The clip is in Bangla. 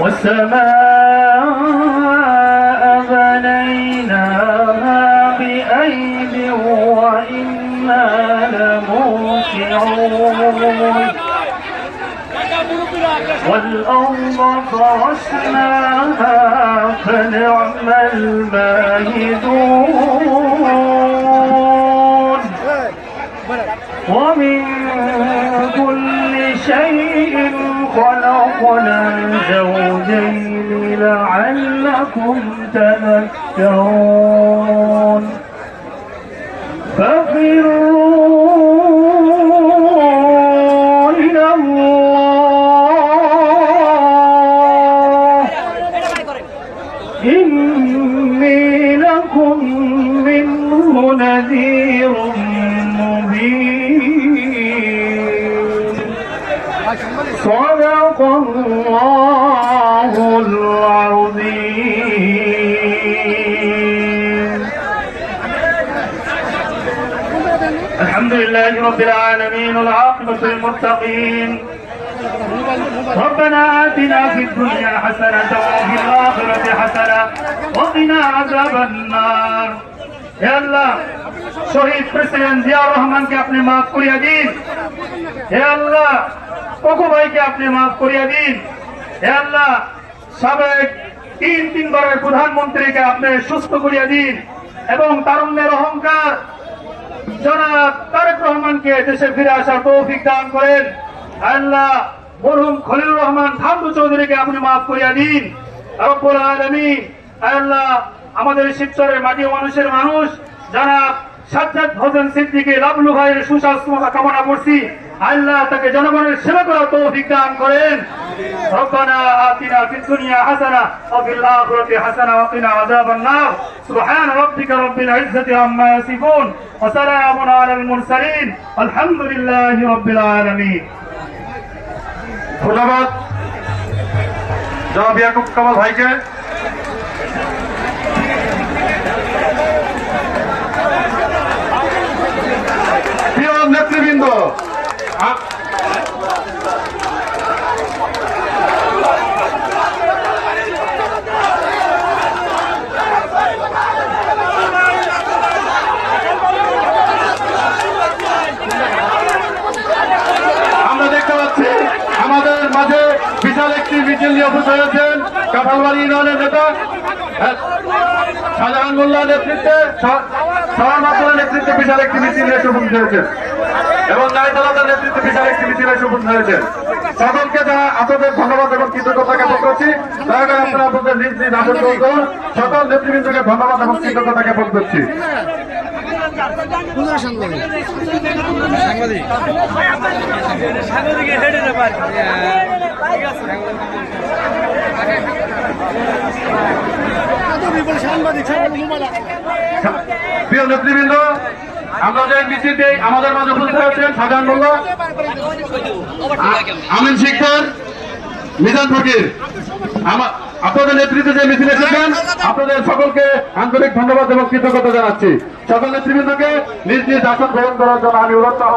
والسماء بنيناها بأيد وإنا لموسعون. والأرض فرشناها فنعم الماهدون. ومن كل شيء خلقنا زوجين لعلكم تذكرون. ففروا إلى الله. إني لكم منه نذير صدق الله العظيم. الحمد لله رب العالمين والعاقبة للمتقين. ربنا آتنا في الدنيا حسنة وفي الآخرة حسنة وقنا عذاب النار. হে আল্লাহ, শহীদ প্রেসিডেন্ট জিয়া রহমানকে আপনি মাফ করিয়া দিন। হে আল্লাহ কোকু ভাইকে আপনি মাফ করিয়া দিন। হে আল্লাহ, সাবেক তিন তিনবারের প্রধানমন্ত্রীকে আপনি সুস্থ করিয়া দিন এবং তারুণ্যের অহংকার জনাব তারেক রহমানকে দেশে ফিরে আসার তৌফিক দান করেন। আল্লাহ, মরহুম খলিল রহমান খামরু চৌধুরীকে আপনি মাফ করিয়া দিন। আল্লাহ আমাদের শিবচরের মাটি ও মানুষের মানুষ জনাব সাজ্জাদ হোসেন সিদ্দিকে লাবলু ভাইয়ের সুস্বাস্থ্য কামনা করছি আল্লাহ তাকে জনগণের সেবা করার তৌফিক দান করেন ربنا آتنا في الدنيا حسنة وفي الآخرة حسنة وقنا عذاب النار سبحان ربك رب العزة عما يصفون وسلام على المرسلين الحمد لله رب العالمين ধন্যবাদ জনাব ইয়াকুব কামাল ভাইকে নেতা হ্যাঁ, নেতৃত্বে সবার মাত্রার নেতৃত্বে বিশাল একটি মিছিল এসে উপস্থিত এবং নাইতালাদের নেতৃত্বে বিশাল একটি মিছিল এসে উপস্থিত হয়েছেন। সকলকে যারা আপনাদের ধন্যবাদ এবং কৃতজ্ঞতা জ্ঞাপন করছি। দয়া করে আপনারা আপনাদের নিজ নিজ সকল নেতৃবৃন্দকে ধন্যবাদ এবং কৃতজ্ঞতা জ্ঞাপন করছি। প্রিয় নেতৃবৃন্দ আমরা যে মিছিলটি আমাদের মাঝে উপস্থিত হয়েছেন সাধারণ আমিন শিকদার মিজান ফকির আপনাদের নেতৃত্বে যে মিছিল এসেছেন আপনাদের সকলকে আন্তরিক ধন্যবাদ এবং কৃতজ্ঞতা জানাচ্ছি। সকল নেতৃবৃন্দকে নিজ নিজ আসন গ্রহণ করার জন্য আমি অনুরোধ